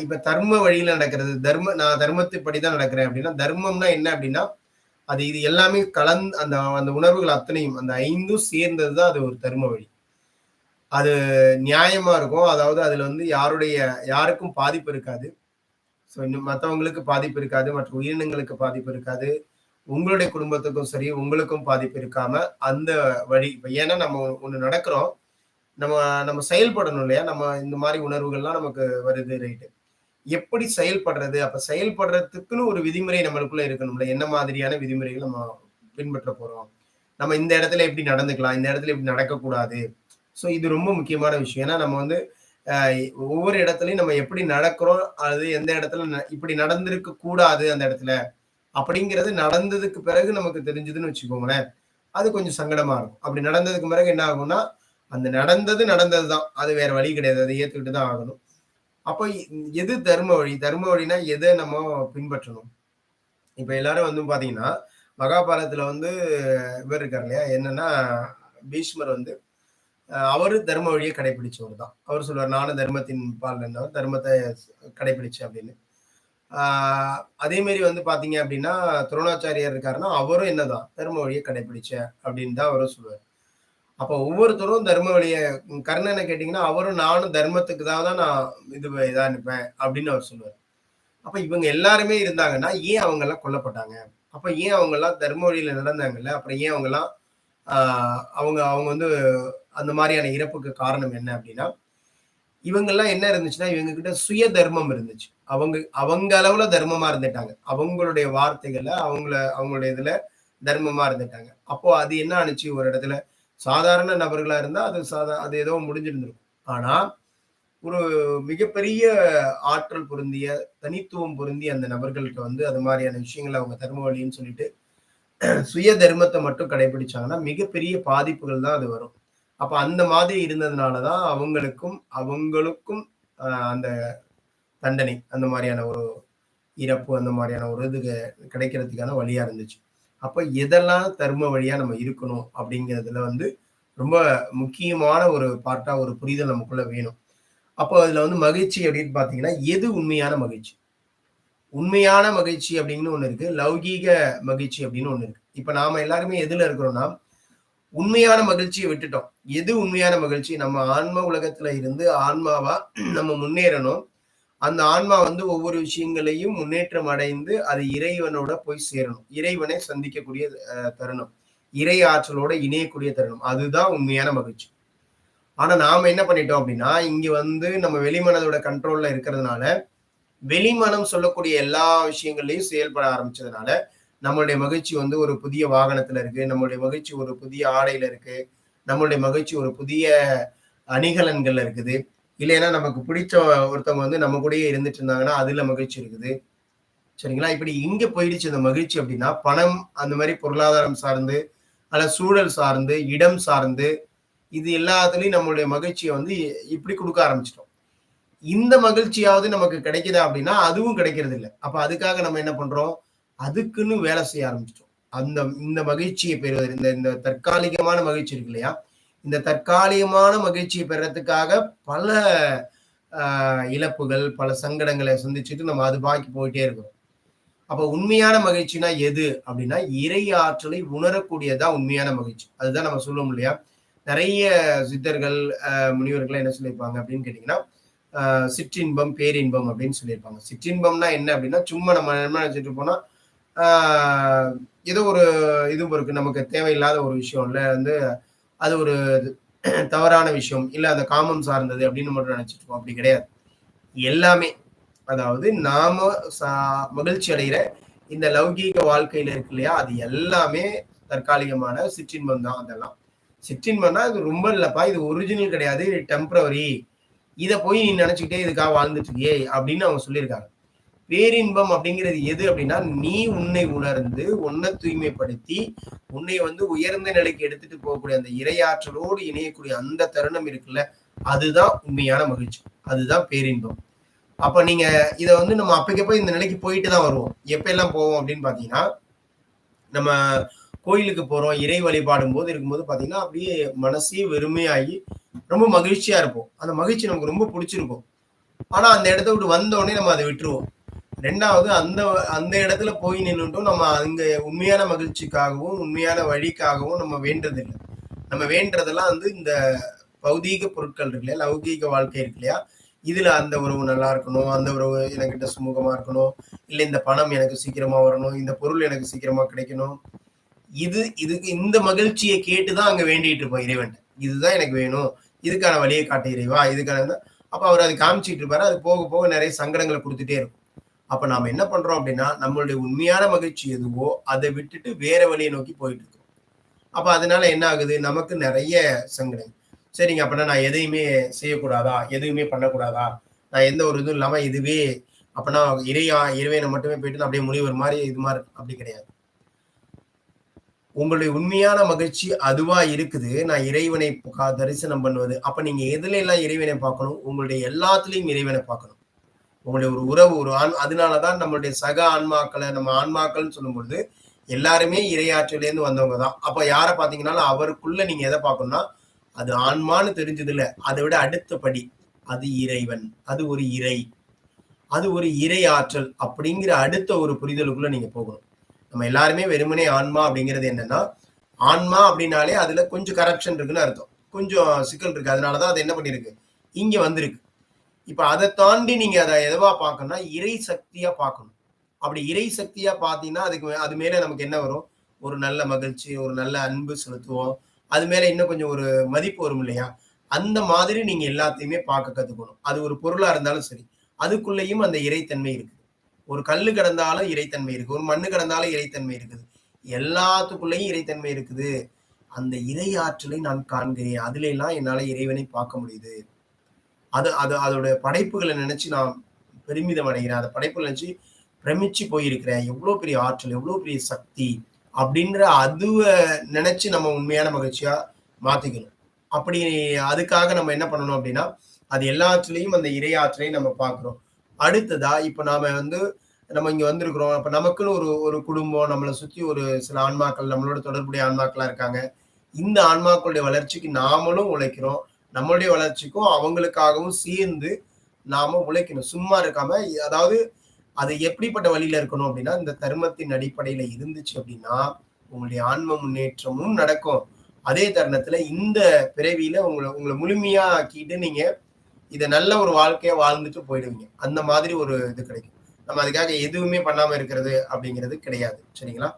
இப்ப தர்ம வழியில நடக்கிறது தர்ம நான் தர்மத்தை தான் நடக்கிறேன் அப்படின்னா தர்மம்னா என்ன அப்படின்னா அது இது எல்லாமே கலந்து அந்த அந்த உணர்வுகள் அத்தனையும் அந்த ஐந்தும் சேர்ந்ததுதான் அது ஒரு தர்ம வழி. அது நியாயமா இருக்கும். அதாவது அதுல வந்து யாருடைய யாருக்கும் பாதிப்பு இருக்காது. ஸோ இன்னும் மற்றவங்களுக்கு பாதிப்பு இருக்காது. மற்ற உயிரினங்களுக்கு பாதிப்பு இருக்காது. உங்களுடைய குடும்பத்துக்கும் சரி உங்களுக்கும் பாதிப்பு இருக்காம அந்த வழி இப்போ ஏன்னா நம்ம ஒன்று நடக்கிறோம். நம்ம நம்ம செயல்படணும் இல்லையா? நம்ம இந்த மாதிரி உணர்வுகள்லாம் நமக்கு வருது ரைட்டு எப்படி செயல்படுறது? அப்ப செயல்படுறதுக்குன்னு ஒரு விதிமுறை நம்மளுக்குள்ள இருக்கணும்ல. என்ன மாதிரியான விதிமுறைகள் நம்ம பின்பற்ற போறோம்? நம்ம இந்த இடத்துல எப்படி நடந்துக்கலாம்? இந்த இடத்துல எப்படி நடக்கக்கூடாது? ஸோ இது ரொம்ப முக்கியமான விஷயம். ஏன்னா நம்ம வந்து ஒவ்வொரு இடத்துலையும் நம்ம எப்படி நடக்கிறோம்? அது எந்த இடத்துல இப்படி நடந்திருக்க கூடாது அந்த இடத்துல. அப்படிங்கிறது நடந்ததுக்கு பிறகு நமக்கு தெரிஞ்சதுன்னு வச்சுக்கோங்களேன். அது கொஞ்சம் சங்கடமா இருக்கும். அப்படி நடந்ததுக்கு பிறகு என்ன ஆகும்னா அந்த நடந்தது நடந்தது தான் அது வேற வழி கிடையாது. அதை ஏத்துக்கிட்டு தான் ஆகணும். அப்போ எது தர்ம வழி? தர்ம வழினா எதை நம்ம பின்பற்றணும்? இப்ப எல்லாரும் வந்து பாத்தீங்கன்னா மகாபாரதத்துல வந்து இவர் இருக்கார் இல்லையா? என்னன்னா பீஷ்மர் வந்து அவரு தர்ம வழியை கடைபிடிச்சவர் தான் அவர் சொல்லுவார் நானும் தர்மத்தின் பால் என்னவர் தர்மத்தை கடைபிடிச்சேன் அப்படின்னு. அதே மாதிரி வந்து பாத்தீங்க அப்படின்னா துரோணாச்சாரியார் இருக்காருன்னா அவரும் என்னதான்? தர்ம வழியை கடைபிடிச்ச அப்படின்னு தான் அவரும் சொல்லுவார் அப்போ ஒவ்வொருத்தரும் தர்ம வழியை கர்ணனை கேட்டீங்கன்னா அவரும் நானும் தர்மத்துக்கு தான் தான் நான் இது இதா நிற்பேன் அப்படின்னு அவர் சொல்லுவார். அப்ப இவங்க எல்லாருமே இருந்தாங்கன்னா ஏன் அவங்க எல்லாம் கொல்லப்பட்டாங்க? அப்ப ஏன் அவங்க எல்லாம் தர்ம வழியில நடந்தாங்கல்ல? அப்புறம் ஏன் அவங்க எல்லாம் அவங்க அவங்க வந்து அந்த மாதிரியான இறப்புக்கு காரணம் என்ன அப்படின்னா இவங்கெல்லாம் என்ன இருந்துச்சுன்னா இவங்க கிட்ட சுய தர்மம் இருந்துச்சு. அவங்க அவங்க அளவுல தர்மமா இருந்துட்டாங்க. அவங்களுடைய வார்த்தைகளை அவங்கள அவங்களுடைய இதுல தர்மமா இருந்துட்டாங்க. அப்போ அது என்ன ஆனிச்சு ஒரு இடத்துல சாதாரண நபர்களா இருந்தால் அது சாதா அது ஏதோ முடிஞ்சிருந்திருக்கும் ஆனா ஒரு மிகப்பெரிய ஆற்றல் பொருந்திய தனித்துவம் பொருந்திய அந்த நபர்கள்ட்ட வந்து அது மாதிரியான விஷயங்களை அவங்க தர்ம வழின்னு சொல்லிட்டு சுய தர்மத்தை மட்டும் கடைபிடிச்சாங்கன்னா மிகப்பெரிய பாதிப்புகள் தான் அது வரும். அப்ப அந்த மாதிரி இருந்ததுனால தான் அவங்களுக்கும் அவங்களுக்கும் அந்த தண்டனை அந்த மாதிரியான ஒரு இறப்பு அந்த மாதிரியான ஒரு இது கிடைக்கிறதுக்கான வழியா இருந்துச்சு. அப்போ எதெல்லாம் தர்ம வழியாக நம்ம இருக்கணும் அப்படிங்கிறதுல வந்து ரொம்ப முக்கியமான ஒரு பார்ட்டாக ஒரு புரிதல் நமக்குள்ள வேணும். அப்போ அதில் வந்து மகிழ்ச்சி அப்படின்னு பார்த்தீங்கன்னா எது உண்மையான மகிழ்ச்சி? உண்மையான மகிழ்ச்சி அப்படின்னு ஒன்று இருக்கு லௌகீக மகிழ்ச்சி அப்படின்னு ஒன்று இருக்கு. இப்போ நாம எல்லாருமே எதில் இருக்கிறோம்னா உண்மையான மகிழ்ச்சியை விட்டுட்டோம். எது உண்மையான மகிழ்ச்சி? நம்ம ஆன்ம உலகத்துல இருந்து ஆன்மாவா நம்ம முன்னேறணும். அந்த ஆன்மா வந்து ஒவ்வொரு விஷயங்களையும் முன்னேற்றம் அடைந்து அது இறைவனோட போய் சேரணும். இறைவனை சந்திக்கக்கூடிய தருணம். இறை ஆற்றலோட இணையக்கூடிய தருணம். அதுதான் உண்மையான மகிழ்ச்சி. ஆனா நாம என்ன பண்ணிட்டோம் அப்படின்னா இங்க வந்து நம்ம வெளிமனதோட கண்ட்ரோல்ல இருக்கிறதுனால வெளிமனம் சொல்லக்கூடிய எல்லா விஷயங்கள்லயும் செயல்பட ஆரம்பிச்சதுனால நம்மளுடைய மகிழ்ச்சி வந்து ஒரு புதிய வாகனத்துல இருக்கு. நம்மளுடைய மகிழ்ச்சி ஒரு புதிய ஆடையில இருக்கு. நம்மளுடைய மகிழ்ச்சி ஒரு புதிய அணிகலன்கள்ல இருக்குது. இல்லைன்னா நமக்கு பிடிச்ச ஒருத்தவங்க வந்து நம்ம கூடயே இருந்துட்டு இருந்தாங்கன்னா அதுல மகிழ்ச்சி இருக்குது. சரிங்களா? இப்படி இங்க போயிடுச்சு அந்த மகிழ்ச்சி அப்படின்னா பணம் அந்த மாதிரி பொருளாதாரம் சார்ந்து அல்ல சூழல் சார்ந்து இடம் சார்ந்து இது எல்லாத்துலயும் நம்மளுடைய மகிழ்ச்சியை வந்து இப்படி கொடுக்க ஆரம்பிச்சிட்டோம். இந்த மகிழ்ச்சியாவது நமக்கு கிடைக்குதா அப்படின்னா அதுவும் கிடைக்கிறது இல்லை அப்ப அதுக்காக நம்ம என்ன பண்றோம்? அதுக்குன்னு வேலை செய்ய ஆரம்பிச்சிட்டோம். அந்த இந்த மகிழ்ச்சியை பெறுவது இந்த இந்த தற்காலிகமான மகிழ்ச்சி இருக்கு இல்லையா? இந்த தற்காலிகமான மகிழ்ச்சியை பெறத்துக்காக பல இழப்புகள் பல சங்கடங்களை சந்திச்சுட்டு நம்ம அது பாக்கி போயிட்டே இருக்கிறோம் அப்ப உண்மையான மகிழ்ச்சினா எது? அப்படின்னா இறை ஆற்றலை உணரக்கூடியதான் உண்மையான மகிழ்ச்சி. அதுதான் நம்ம சொல்லுவோம் இல்லையா? நிறைய சித்தர்கள் முனிவர்கள் என்ன சொல்லியிருப்பாங்க அப்படின்னு கேட்டீங்கன்னா சிற்றின்பம் பேரின்பம் அப்படின்னு சொல்லியிருப்பாங்க. சிற்றின்பம்னா என்ன அப்படின்னா சும்மா நம்ம என்ன நினைச்சிட்டு போனா ஏதோ ஒரு இதுவும் இருக்கு. நமக்கு தேவையில்லாத ஒரு விஷயம் இல்லை. வந்து அது ஒரு தவறான விஷயம் இல்லை அந்த காமம் சார்ந்தது அப்படின்னு மட்டும் நினைச்சிட்டு அப்படி கிடையாது. எல்லாமே அதாவது நாம மகிழ்ச்சி அடைகிற இந்த லௌகீக வாழ்க்கையில இருக்கு இல்லையா? அது எல்லாமே தற்காலிகமான சிற்றின்பம் தான் அதெல்லாம். சிற்றின்பம்னா இது ரொம்ப இல்லப்பா இது ஒரிஜினல் கிடையாது டெம்பரவரி இதை போய் நீ நினைச்சுக்கிட்டே இதுக்காக வாழ்ந்துட்டு இருக்கியே அப்படின்னு அவங்க சொல்லியிருக்காங்க. பேரின்பம் அப்படிங்கிறது எது அப்படின்னா நீ உன்னை உணர்ந்து உன்னை தூய்மைப்படுத்தி உன்னை வந்து உயர்ந்த நிலைக்கு எடுத்துட்டு போகக்கூடிய அந்த இரையாற்றலோடு இணையக்கூடிய அந்த தருணம் இருக்குல்ல அதுதான் உண்மையான மகிழ்ச்சி. அதுதான் பேரின்பம். அப்ப நீங்க இத வந்து நம்ம அப்பக்கப்ப இந்த நிலைக்கு போயிட்டு தான் வருவோம். எப்ப எல்லாம் போவோம் அப்படின்னு பாத்தீங்கன்னா நம்ம கோயிலுக்கு போறோம் இறை வழிபாடும் போது இருக்கும்போது பாத்தீங்கன்னா அப்படியே மனசே வெறுமையாகி ரொம்ப மகிழ்ச்சியா இருப்போம். அந்த மகிழ்ச்சி நமக்கு ரொம்ப பிடிச்சிருக்கும். ஆனா அந்த இடத்த விட்டு வந்தோடனே நம்ம அதை விட்டுருவோம். ரெண்டாவது அந்த அந்த இடத்துல போய் நின்றுட்டும் நம்ம அங்க உண்மையான மகிழ்ச்சிக்காகவும் உண்மையான வழிக்காகவும் நம்ம வேண்டதில்லை. நம்ம வேண்டதெல்லாம் வந்து இந்த பௌதீக பொருட்கள் இருக்கு இல்லையா? லௌகீக வாழ்க்கை இருக்கு இல்லையா? இதுல அந்த உறவு நல்லா இருக்கணும் அந்த உறவு எனக்கிட்ட சுமூகமா இருக்கணும் இல்ல இந்த பணம் எனக்கு சீக்கிரமா வரணும் இந்த பொருள் எனக்கு சீக்கிரமா கிடைக்கணும். இது இதுக்கு இந்த மகிழ்ச்சியை கேட்டுதான் அங்க வேண்டிட்டு இருப்போம் இறைவன். இதுதான் எனக்கு வேணும். இதுக்கான வழியை காட்டு இறைவா இதுக்கான அப்ப அவர் அதை காமிச்சிட்டு இருப்பாரு. அது போக போக நிறைய சங்கடங்களை கொடுத்துட்டே இருக்கும். அப்ப நாம என்ன பண்றோம் அப்படின்னா நம்மளுடைய உண்மையான மகிழ்ச்சி எதுவோ அதை விட்டுட்டு வேற வழியை நோக்கி போயிட்டு இருக்கோம். அப்ப அதனால என்ன ஆகுது? நமக்கு நிறைய சங்கடம் சரிங்க அப்படின்னா நான் எதையுமே செய்யக்கூடாதா? எதுவுமே பண்ணக்கூடாதா? நான் எந்த ஒரு இதுவும் இல்லாம இதுவே அப்பனா இறையா இறைவனை மட்டுமே போயிட்டு அப்படியே முடிவர் மாதிரி இது மாதிரி அப்படி கிடையாது. உங்களுடைய உண்மையான மகிழ்ச்சி அதுவா இருக்குது. நான் இறைவனை தரிசனம் பண்ணுவது. அப்ப நீங்க எதுல எல்லாம் இறைவனை பார்க்கணும்? உங்களுடைய எல்லாத்துலயும் இறைவனை பார்க்கணும். உங்களுடைய ஒரு உறவு ஒரு ஆண் அதனாலதான் நம்மளுடைய சக ஆன்மாக்களை நம்ம ஆன்மாக்கள்னு சொல்லும்பொழுது எல்லாருமே இறையாற்றிலேருந்து வந்தவங்க தான் அப்போ யாரை பார்த்தீங்கன்னாலும் அவருக்குள்ள நீங்கள் எதை பார்க்கணும்னா அது ஆன்மான்னு தெரிஞ்சதில்லை. அதை விட அடுத்த படி அது இறைவன். அது ஒரு இறை. அது ஒரு இறை ஆற்றல் அப்படிங்கிற அடுத்த ஒரு புரிதலுக்குள்ள நீங்க போகணும். நம்ம எல்லாருமே வெறுமனே ஆன்மா அப்படிங்கிறது என்னன்னா ஆன்மா அப்படின்னாலே அதுல கொஞ்சம் கரப்ஷன் இருக்குன்னு அர்த்தம். கொஞ்சம் சிக்கல் இருக்கு. அதனாலதான் அது என்ன பண்ணிருக்கு இங்க வந்திருக்கு. இப்ப அதை தாண்டி நீங்க அதை எதுவா பார்க்கணும்னா இறை சக்தியா பார்க்கணும். அப்படி இறை சக்தியா பார்த்தீங்கன்னா அதுக்கு அது மேல நமக்கு என்ன வரும்? ஒரு நல்ல மகிழ்ச்சி ஒரு நல்ல அன்பு செலுத்துவோம். அது மேல இன்னும் கொஞ்சம் ஒரு மதிப்பு வரும் இல்லையா? அந்த மாதிரி நீங்க எல்லாத்தையுமே பார்க்க கத்துக்கணும். அது ஒரு பொருளா இருந்தாலும் சரி. அதுக்குள்ளேயும் அந்த இறைத்தன்மை இருக்குது. ஒரு கல்லு கடந்தாலும் இறைத்தன்மை இருக்கு ஒரு மண்ணு கடந்தாலும் இறைத்தன்மை இருக்குது. எல்லாத்துக்குள்ளேயும் இறைத்தன்மை இருக்குது. அந்த இறை ஆற்றலை நான் காண்கிறேன். அதுல எல்லாம் என்னால இறைவனை பார்க்க முடியுது. அது அது அதோட படைப்புகளை நினைச்சு நான் பெருமிதம் அடைகிறேன். அந்த படைப்புகளை நினைச்சு பிரமிச்சு போயிருக்கிறேன். எவ்வளோ பெரிய ஆற்றல் எவ்வளோ பெரிய சக்தி அப்படின்ற அதுவை நினைச்சு நம்ம உண்மையான மகிழ்ச்சியா மாத்திக்கணும். அப்படி அதுக்காக நம்ம என்ன பண்ணணும் அப்படின்னா அது எல்லாத்துலேயும் அந்த இறை ஆற்றலையும் நம்ம பார்க்குறோம். அடுத்ததா இப்போ நாம வந்து நம்ம இங்க வந்திருக்கிறோம். அப்ப நமக்குன்னு ஒரு ஒரு குடும்பம் நம்மளை சுத்தி ஒரு சில ஆன்மாக்கள் நம்மளோட தொடர்புடைய ஆன்மாக்களா இருக்காங்க. இந்த ஆன்மாக்களுடைய வளர்ச்சிக்கு நாமளும் உழைக்கிறோம். நம்மளுடைய வளர்ச்சிக்கும் அவங்களுக்காகவும் சேர்ந்து நாம உழைக்கணும். சும்மா இருக்காம அதாவது அது எப்படிப்பட்ட வழியில இருக்கணும் அப்படின்னா இந்த தர்மத்தின் அடிப்படையில இருந்துச்சு அப்படின்னா உங்களுடைய ஆன்ம முன்னேற்றமும் நடக்கும். அதே தருணத்துல இந்த பிறவியில உங்களை உங்களை முழுமையா ஆக்கிட்டு நீங்க இதை நல்ல ஒரு வாழ்க்கையா வாழ்ந்துட்டு போயிடுவீங்க. அந்த மாதிரி ஒரு இது கிடைக்கும். நம்ம அதுக்காக எதுவுமே பண்ணாம இருக்கிறது அப்படிங்கிறது கிடையாது. சரிங்களா?